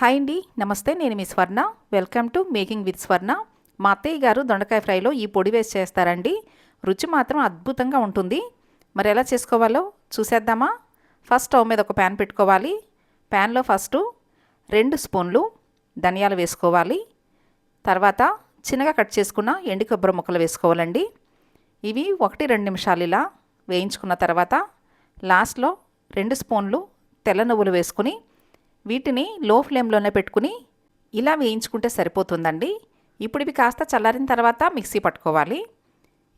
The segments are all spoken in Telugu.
హాయ్ అండి నమస్తే నేను మీ Swarna. Welcome to making with Swarna. మా అత్తయ్య గారు దొండకాయ ఫ్రైలో ఈ పొడి వేసి చేస్తారండి. రుచి మాత్రం అద్భుతంగా ఉంటుంది. మరి ఎలా చేసుకోవాలో చూసేద్దామా? ఫస్ట్ స్టవ్ మీద ఒక ప్యాన్ పెట్టుకోవాలి. ప్యాన్లో ఫస్ట్ రెండు స్పూన్లు ధనియాలు వేసుకోవాలి. తర్వాత చిన్నగా కట్ చేసుకున్న ఎండు కొబ్బరి ముక్కలు వేసుకోవాలండి. ఇవి ఒకటి రెండు నిమిషాలు ఇలా వేయించుకున్న తర్వాత లాస్ట్లో రెండు స్పూన్లు తెల్ల నువ్వులు వేసుకుని వీటిని లో ఫ్లేమ్లోనే పెట్టుకుని ఇలా వేయించుకుంటే సరిపోతుందండి. ఇప్పుడు ఇవి కాస్త చల్లారిన తర్వాత మిక్సీ పట్టుకోవాలి.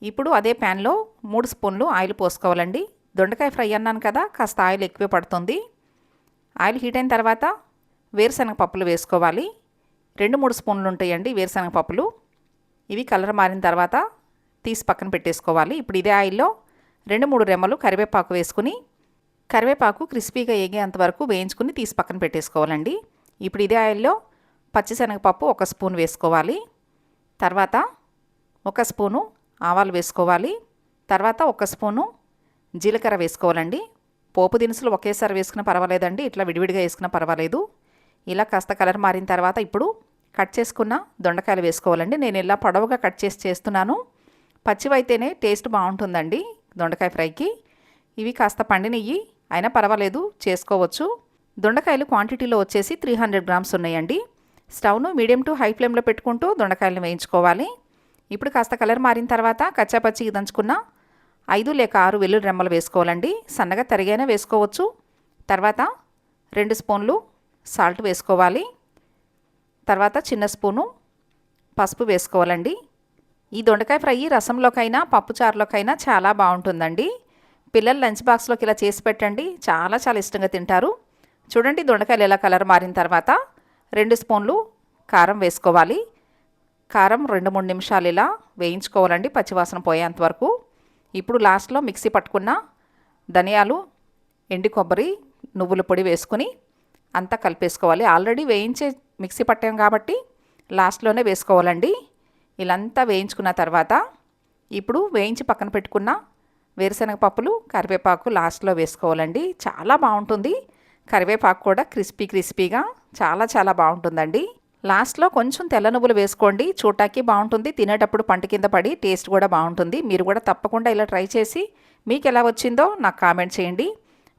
ఇప్పుడు అదే ప్యాన్లో మూడు స్పూన్లు ఆయిల్ పోసుకోవాలండి. దొండకాయ ఫ్రై అన్నాను కదా కాస్త ఆయిల్ ఎక్కువే పడుతుంది. ఆయిల్ హీట్ అయిన తర్వాత వేరుశనగ పప్పులు వేసుకోవాలి. రెండు మూడు స్పూన్లు ఉంటాయండి వేరుశనగ పప్పులు ఇవి కలర్ మారిన తర్వాత తీసి పక్కన పెట్టేసుకోవాలి. ఇప్పుడు ఇదే ఆయిల్లో రెండు మూడు రెమ్మలు కరివేపాకు వేసుకుని కరివేపాకు క్రిస్పీగా ఏగేంత వరకు వేయించుకుని తీసి పక్కన పెట్టేసుకోవాలండి. ఇప్పుడు ఇదే ఆయిల్లో పచ్చిశనగపప్పు ఒక స్పూన్ వేసుకోవాలి. తర్వాత ఒక స్పూను ఆవాలు వేసుకోవాలి. తర్వాత ఒక స్పూను జీలకర్ర వేసుకోవాలండి. పోపు దినుసులు ఒకేసారి వేసుకున్న పర్వాలేదండి. ఇట్లా విడివిడిగా వేసుకున్న పర్వాలేదు. ఇలా కాస్త కలర్ మారిన తర్వాత ఇప్పుడు కట్ చేసుకున్న దొండకాయలు వేసుకోవాలండి. నేను ఇలా పొడవుగా కట్ చేసి చేస్తున్నాను. పచ్చివైతేనే టేస్ట్ బాగుంటుందండి దొండకాయ ఫ్రైకి. ఇవి కాస్త పండినయ్యి అయినా పర్వాలేదు చేసుకోవచ్చు. దొండకాయలు క్వాంటిటీలో వచ్చేసి త్రీ హండ్రెడ్ గ్రామ్స్ ఉన్నాయండి. స్టవ్ను మీడియం టు హై ఫ్లేమ్లో పెట్టుకుంటూ దొండకాయలను వేయించుకోవాలి. ఇప్పుడు కాస్త కలర్ మారిన తర్వాత కచ్చాపచ్చికి దంచుకున్న ఐదు లేక ఆరు వెల్లుల్లి రెమ్మలు వేసుకోవాలండి. సన్నగా తరిగైనా వేసుకోవచ్చు. తర్వాత రెండు స్పూన్లు సాల్ట్ వేసుకోవాలి. తర్వాత చిన్న స్పూను పసుపు వేసుకోవాలండి. ఈ దొండకాయ ఫ్రై రసంలోకైనా పప్పుచారులోకైనా చాలా బాగుంటుందండి. పిల్లలు లంచ్ బాక్స్లోకి ఇలా చేసి పెట్టండి. చాలా చాలా ఇష్టంగా తింటారు. చూడండి దొండకాయలు ఎలా కలర్ మారిన తర్వాత రెండు స్పూన్లు కారం వేసుకోవాలి. కారం రెండు మూడు నిమిషాలు ఇలా వేయించుకోవాలండి పచ్చివాసన పోయేంత వరకు. ఇప్పుడు లాస్ట్లో మిక్సీ పట్టుకున్న ధనియాలు ఎండి కొబ్బరి నువ్వుల పొడి వేసుకుని అంతా కలిపేసుకోవాలి. ఆల్రెడీ వేయించే మిక్సీ పట్టాం కాబట్టి లాస్ట్లోనే వేసుకోవాలండి. ఇలాంతా వేయించుకున్న తర్వాత ఇప్పుడు వేయించి పక్కన పెట్టుకున్న వేరుశనగ పప్పులు కరివేపాకు లాస్ట్లో వేసుకోవాలండి. చాలా బాగుంటుంది. కరివేపాకు కూడా క్రిస్పీ క్రిస్పీగా చాలా చాలా బాగుంటుందండి. లాస్ట్లో కొంచెం తెల్ల నువ్వులు వేసుకోండి. చూడటానికి బాగుంటుంది. తినేటప్పుడు పంట కింద పడి టేస్ట్ కూడా బాగుంటుంది. మీరు కూడా తప్పకుండా ఇలా ట్రై చేసి మీకు ఎలా వచ్చిందో నాకు కామెంట్ చేయండి.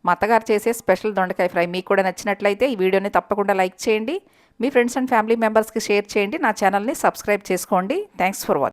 మా అత్తగారు చేసే స్పెషల్ దొండకాయ ఫ్రై మీకు కూడా నచ్చినట్లయితే ఈ వీడియోని తప్పకుండా లైక్ చేయండి. మీ ఫ్రెండ్స్ అండ్ ఫ్యామిలీ మెంబర్స్కి షేర్ చేయండి. నా ఛానల్ని సబ్స్క్రైబ్ చేసుకోండి. Thanks for watching